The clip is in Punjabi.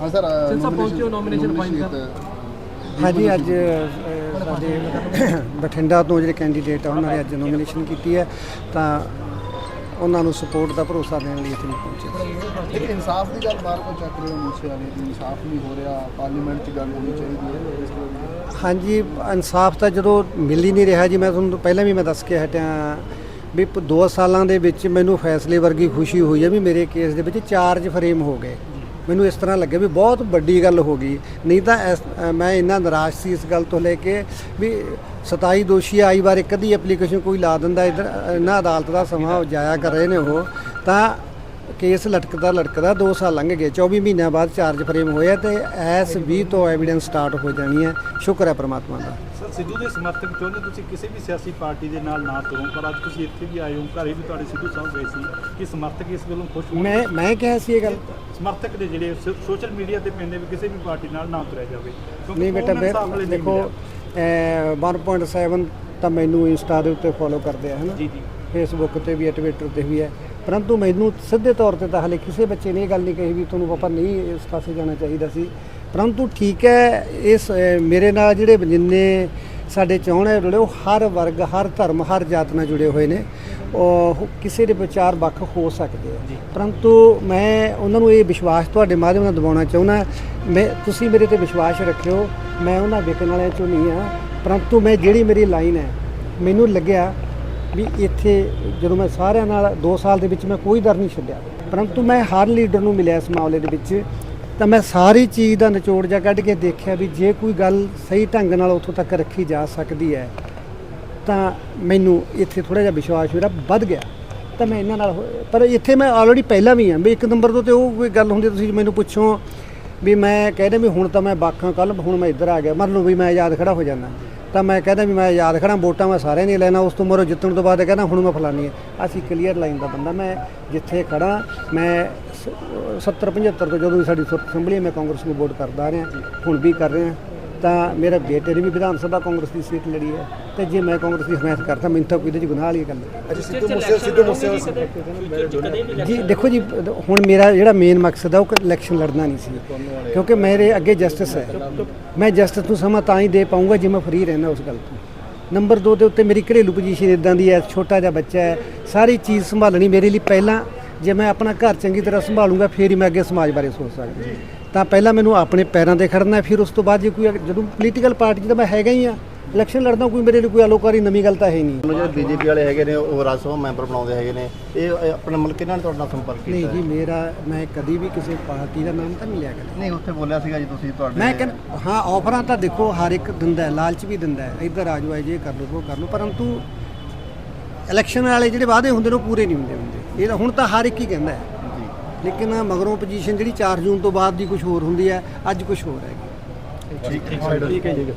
ਹਾਂ ਸਰ ਹਾਂਜੀ ਅੱਜ ਅ, ਸਾਡੇ ਬਠਿੰਡਾ ਤੋਂ ਜਿਹੜੇ ਕੈਂਡੀਡੇਟ ਆ ਉਹਨਾਂ ਨੇ ਅੱਜ ਨੋਮੀਨੇਸ਼ਨ ਕੀਤੀ ਹੈ ਤਾਂ ਉਹਨਾਂ ਨੂੰ ਸਪੋਰਟ ਦਾ ਭਰੋਸਾ ਦੇਣ ਲਈ ਇੱਥੇ ਪਹੁੰਚੇ ਇੱਕ ਇਨਸਾਫ ਦੀ ਗੱਲ ਬਾਰ ਬਾਰ ਚੱਕ ਰਹੇ ਹੋ ਮੂਸੇ ਵਾਲੇ ਦੀ ਇਨਸਾਫ ਨਹੀਂ ਹੋ ਰਿਹਾ ਪਾਰਲੀਮੈਂਟ 'ਚ ਗੱਲ ਹੋਣੀ ਚਾਹੀਦੀ ਹੈ ਇਸ ਲਈ ਹਾਂਜੀ ਇਨਸਾਫ ਤਾਂ ਜਦੋਂ ਮਿਲ ਹੀ ਨਹੀਂ ਰਿਹਾ ਜੀ ਮੈਂ ਤੁਹਾਨੂੰ ਪਹਿਲਾਂ ਵੀ ਮੈਂ ਦੱਸ ਕੇ ਹਟਿਆ ਵੀ 2 ਸਾਲਾਂ ਦੇ ਵਿੱਚ ਮੈਨੂੰ ਫੈਸਲੇ ਵਰਗੀ ਖੁਸ਼ੀ ਹੋਈ ਹੈ ਵੀ ਮੇਰੇ ਕੇਸ ਦੇ ਵਿੱਚ ਚਾਰਜ ਫਰੇਮ ਹੋ ਗਏ। ਮੈਨੂੰ ਇਸ ਤਰ੍ਹਾਂ ਲੱਗਿਆ ਵੀ ਬਹੁਤ ਵੱਡੀ ਗੱਲ ਹੋ ਗਈ। ਨਹੀਂ ਤਾਂ ਮੈਂ ਇੰਨਾ ਨਿਰਾਸ਼ ਸੀ ਇਸ ਗੱਲ ਤੋਂ ਲੈ ਕੇ ਵੀ 27 ਦੋਸ਼ੀ ਆਈ ਵਾਰ ਇੱਕ ਅੱਧੀ ਐਪਲੀਕੇਸ਼ਨ ਕੋਈ ਲਾ ਦਿੰਦਾ ਇਧਰ ਇਹਨਾਂ ਅਦਾਲਤ ਦਾ ਸਮਾਂ ਜਾਇਆ ਕਰ ਰਹੇ ਨੇ ਉਹ। ਤਾਂ ਕੇਸ ਲਟਕਦਾ ਲਟਕਦਾ 2 ਸਾਲ ਲੰਘ ਗਏ। 24 ਮਹੀਨਿਆਂ ਬਾਅਦ ਚਾਰਜ ਫਰੇਮ ਹੋਇਆ ਤੇ ਐਸ 20 ਤੋਂ ਐਵੀਡੈਂਸ ਸਟਾਰਟ ਹੋ ਜਾਣੀ ਹੈ। ਸ਼ੁਕਰ ਹੈ ਪ੍ਰਮਾਤਮਾ ਦਾ। ਸਰ ਸਿੱਧੂ ਦੇ ਸਮਰਥਕ ਚਾਹੁੰਦੇ ਤੁਸੀਂ ਕਿਸੇ ਵੀ ਸਿਆਸੀ ਪਾਰਟੀ ਦੇ ਨਾਲ ਨਾ ਤੁਰੋ ਪਰ ਅੱਜ ਤੁਸੀਂ ਇੱਥੇ ਵੀ ਆਏ ਹੋ। ਘਰੇ ਵੀ ਤੁਹਾਡੇ ਸਿੱਧੂ ਸਾਹਿਬ ਗਏ ਸੀ ਕਿ ਸਮਰਥਕ ਇਸ ਗੱਲੋਂ ਖੁਸ਼ ਹੋਣ। ਮੈਂ ਮੈਂ ਕਿਹਾ ਸੀ ਇਹ ਗੱਲ। ਸਮਰਥਕ ਦੇ ਜਿਹੜੇ ਸੋਸ਼ਲ ਮੀਡੀਆ ਤੇ ਪੈਂਦੇ ਵੀ ਕਿਸੇ ਵੀ ਪਾਰਟੀ ਨਾਲ ਨਾ ਤੁਰਿਆ ਜਾਵੇ। ਨਹੀਂ ਬੇਟਾ ਦੇਖੋ ਮਿਲਿਆ। ਅਹ 1.7 ਤਾਂ ਮੈਨੂੰ ਇੰਸਟਾ ਦੇ ਉੱਤੇ ਫੋਲੋ ਕਰਦੇ ਆ ਹਨਾ? ਜੀ ਜੀ। ਫੇਸਬੁੱਕ ਤੇ ਵੀ ਹੈ ਟਵਿੱਟਰ ਤੇ ਵੀ ਹੈ। ਪਰੰਤੂ ਮੈਨੂੰ ਸਿੱਧੇ ਤੌਰ ਤੇ ਤਾਂ ਹਲੇ ਕਿਸੇ ਬੱਚੇ ਨੇ ਇਹ ਗੱਲ ਨਹੀਂ ਕਹੀ ਵੀ ਤੁਹਾਨੂੰ ਪਾਪਾ ਨਹੀਂ ਇਸ ਪਾਸੇ ਜਾਣਾ ਚਾਹੀਦਾ ਸੀ। ਪਰੰਤੂ ਠੀਕ ਹੈ, ਇਸ ਮੇਰੇ ਨਾਲ ਜਿਹੜੇ ਜਿੰਨੇ ਸਾਡੇ ਚਾਹਣੇ ਜੁੜੇ, ਉਹ ਹਰ ਵਰਗ, ਹਰ ਧਰਮ, ਹਰ ਜਾਤ ਨਾਲ ਜੁੜੇ ਹੋਏ ਨੇ। ਉਹ ਕਿਸੇ ਦੇ ਵਿਚਾਰ ਵੱਖ ਹੋ ਸਕਦੇ ਆ। ਪਰੰਤੂ ਮੈਂ ਉਹਨਾਂ ਨੂੰ ਇਹ ਵਿਸ਼ਵਾਸ ਤੁਹਾਡੇ ਮਾਧਿਅਮ ਨਾਲ ਦਿਵਾਉਣਾ ਚਾਹੁੰਦਾ। ਮੈਂ, ਤੁਸੀਂ ਮੇਰੇ ਤੇ ਵਿਸ਼ਵਾਸ ਰੱਖਿਓ, ਮੈਂ ਉਹਨਾਂ ਵਿਕਣ ਵਾਲਿਆਂ ਚੋਂ ਨਹੀਂ ਆ। ਪਰੰਤੂ ਮੈਂ ਜਿਹੜੀ ਮੇਰੀ ਲਾਈਨ ਹੈ, ਮੈਨੂੰ ਲੱਗਿਆ ਵੀ ਇੱਥੇ ਜਦੋਂ ਮੈਂ ਸਾਰਿਆਂ ਨਾਲ 2 ਸਾਲ ਦੇ ਵਿੱਚ ਮੈਂ ਕੋਈ ਦਰ ਨਹੀਂ ਛੱਡਿਆ। ਪਰੰਤੂ ਮੈਂ ਹਰ ਲੀਡਰ ਨੂੰ ਮਿਲਿਆ ਇਸ ਮਾਮਲੇ ਦੇ ਵਿੱਚ, ਤਾਂ ਮੈਂ ਸਾਰੀ ਚੀਜ਼ ਦਾ ਨਿਚੋੜ ਜਾ ਕੱਢ ਕੇ ਦੇਖਿਆ ਵੀ ਜੇ ਕੋਈ ਗੱਲ ਸਹੀ ਢੰਗ ਨਾਲ ਉੱਥੋਂ ਤੱਕ ਰੱਖੀ ਜਾ ਸਕਦੀ ਹੈ, ਤਾਂ ਮੈਨੂੰ ਇੱਥੇ ਥੋੜਾ ਜਿਹਾ ਵਿਸ਼ਵਾਸ ਮੇਰਾ ਵੱਧ ਗਿਆ। ਤਾਂ ਮੈਂ ਇਹਨਾਂ ਨਾਲ ਹੋ- ਪਰ ਇੱਥੇ ਮੈਂ ਆਲਰੇਡੀ ਪਹਿਲਾਂ ਵੀ ਹਾਂ ਵੀ ਇੱਕ ਨੰਬਰ ਤੋਂ ਤੇ ਉਹ ਕੋਈ ਗੱਲ ਹੁੰਦੀ ਤੁਸੀਂ ਮੈਨੂੰ ਪੁੱਛੋ ਵੀ ਮੈਂ ਕਹਿੰਦਾ ਵੀ ਹੁਣ ਤਾਂ ਮੈਂ ਬਾਕਾਂ ਕੱਲ ਹੁਣ ਮੈਂ ਇੱਧਰ ਆ ਗਿਆ, ਮੰਨ ਲਓ ਵੀ ਮੈਂ ਯਾਦ ਖੜਾ ਹੋ ਜਾਂਦਾ। ਤਾਂ ਮੈਂ ਕਹਿੰਦਾ ਵੀ ਮੈਂ ਯਾਦ ਖੜਾ ਵੋਟਾਂ ਮੈਂ ਸਾਰਿਆਂ ਨੇ ਲੈਣਾ, ਉਸ ਤੋਂ ਮਰੋ ਜਿੱਤਣ ਤੋਂ ਬਾਅਦ ਕਹਿੰਦਾ ਹੁਣ ਮੈਂ ਫਲਾਨੀ ਹੈ ਅਸੀਂ ਕਲੀਅਰ ਲਾਈਨ ਦਾ ਬੰਦਾ, ਮੈਂ ਜਿੱਥੇ ਖੜਾ ਮੈਂ 70 75 ਤੋਂ ਜਦੋਂ ਵੀ ਸਾਡੀ ਸੁਰਤ ਸੰਭਲੀ ਮੈਂ ਕਾਂਗਰਸ ਨੂੰ ਵੋਟ ਕਰਦਾ ਆ ਰਿਹਾ, ਹੁਣ ਵੀ ਕਰ ਰਿਹਾ। ਤਾਂ ਮੇਰੇ ਬੇਟੇ ਨੇ ਵੀ ਵਿਧਾਨ ਸਭਾ ਕਾਂਗਰਸ ਦੀ ਸੀਟ ਲੜੀ ਹੈ ਤੇ ਜੇ ਮੈਂ ਕਾਂਗਰਸ ਦੀ ਹਮਾਇਤ ਕਰਦਾ ਮੈਨੂੰ ਤਾਂ ਕੋਈ ਇਹਦੇ ਚ ਗੁਨਾਹ ਵਾਲੀ ਗੱਲ ਨਹੀਂ। ਅੱਜ ਸਿੱਧੂ ਮੂਸੇ ਸਿੱਧੂ ਮੂਸੇ ਜੀ ਦੇਖੋ ਜੀ ਹੁਣ ਮੇਰਾ ਜਿਹੜਾ ਮੇਨ ਮਕਸਦ ਹੈ ਉਹ ਇਲੈਕਸ਼ਨ ਲੜਨਾ ਨਹੀਂ ਸੀ। ਕਿਉਂਕਿ ਮੇਰੇ ਅੱਗੇ ਜਸਟਿਸ ਹੈ। ਮੈਂ ਜਸਟਿਸ ਨੂੰ ਸਮਾਂ ਤਾਂ ਹੀ ਦੇ ਪਾਉਂਗਾ ਜੇ ਮੈਂ ਫ੍ਰੀ ਰਹਿਣਾ ਉਸ ਗੱਲ ਤੋਂ। ਨੰਬਰ 2 ਦੇ ਉੱਤੇ ਮੇਰੀ ਘਰੇਲੂ ਪੋਜੀਸ਼ਨ ਇਦਾਂ ਦੀ ਹੈ ਛੋਟਾ ਜਿਹਾ ਬੱਚਾ ਹੈ ਸਾਰੀ ਚੀਜ਼ ਸੰਭਾਲਣੀ ਮੇਰੇ ਲਈ ਪਹਿਲਾਂ ਜੇ ਮੈਂ ਆਪਣਾ ਘਰ ਚੰਗੀ ਤਰ੍ਹਾਂ ਸੰਭਾਲੂੰਗਾ ਫੇਰ ਹੀ ਮੈਂ ਅੱਗੇ ਸਮਾਜ ਬਾਰੇ ਸੋਚ ਸਕਦਾ। ਤਾਂ ਪਹਿਲਾਂ ਮੈਨੂੰ ਆਪਣੇ ਪੈਰਾਂ ਤੇ ਖੜਨਾ ਹੈ, ਫਿਰ ਉਸ ਤੋਂ ਬਾਅਦ ਜੇ ਕੋਈ ਜਦੋਂ ਪੋਲੀਟੀਕਲ ਪਾਰਟੀ ਤਾਂ ਮੈਂ ਹੈਗਾ ਹੀ ਆ। ਇਲੈਕਸ਼ਨ ਲੜਨਾ ਕੋਈ ਮੇਰੇ ਲਈ ਕੋਈ ਅਲੋਕਾਰੀ ਨਵੀਂ ਗੱਲ ਤਾਂ ਹੈ ਨਹੀਂ। ਜਿਹੜੇ ਬੀਜੇਪੀ ਵਾਲੇ ਹੈਗੇ ਨੇ ਉਹ ਰਾਜ ਸਭਾ ਮੈਂਬਰ ਬਣਾਉਂਦੇ ਹੈਗੇ ਨੇ। ਇਹ ਆਪਣੇ ਮਤਲਬ ਕਿਹਨਾਂ ਨੇ ਤੁਹਾਡੇ ਨਾਲ ਸੰਪਰਕ ਨਹੀਂ ਕੀਤਾ ਜੀ ਮੇਰਾ ਮੈਂ ਕਦੀ ਵੀ ਕਿਸੇ ਪਾਰਟੀ ਦਾ ਨਾਮ ਤਾਂ ਨਹੀਂ ਲਿਆ ਕਦੇ। ਨਹੀਂ ਉੱਥੇ ਬੋਲਿਆ ਸੀਗਾ ਜੀ ਤੁਸੀਂ ਤੁਹਾਡੇ ਮੈਂ ਕਹਿੰਦਾ ਹਾਂ ਆਫਰਾਂ ਤਾਂ ਦੇਖੋ ਹਰ ਇੱਕ ਦਿੰਦਾ ਹੈ ਲਾਲਚ ਵੀ ਦਿੰਦਾ ਹੈ। ਇੱਧਰ ਆ ਜਾਓ ਇਹ ਕਰ ਲਓ ਉਹ ਕਰ ਲਓ ਪਰੰਤੂ ਇਲੈਕਸ਼ਨ ਵਾਲੇ ਜਿਹੜੇ ਵਾਅਦੇ ਹੁੰਦੇ ਨੇ ਉਹ ਪੂਰੇ ਨਹੀਂ ਹੁੰਦੇ ਹੁੰਦੇ। ਇਹ ਤਾਂ ਹੁਣ ਤਾਂ ਹਰ ਇੱਕ ਹੀ ਕਹਿੰਦਾ ਹੈ। ਲੇਕਿਨ ਮਗਰੋਂ ਪੋਜੀਸ਼ਨ ਜਿਹੜੀ 4 ਜੂਨ ਤੋਂ ਬਾਅਦ ਦੀ ਕੁਝ ਹੋਰ ਹੁੰਦੀ ਹੈ, ਅੱਜ ਕੁਝ ਹੋਰ ਹੈਗੀ। ਠੀਕ ਹੈ ਜੀ।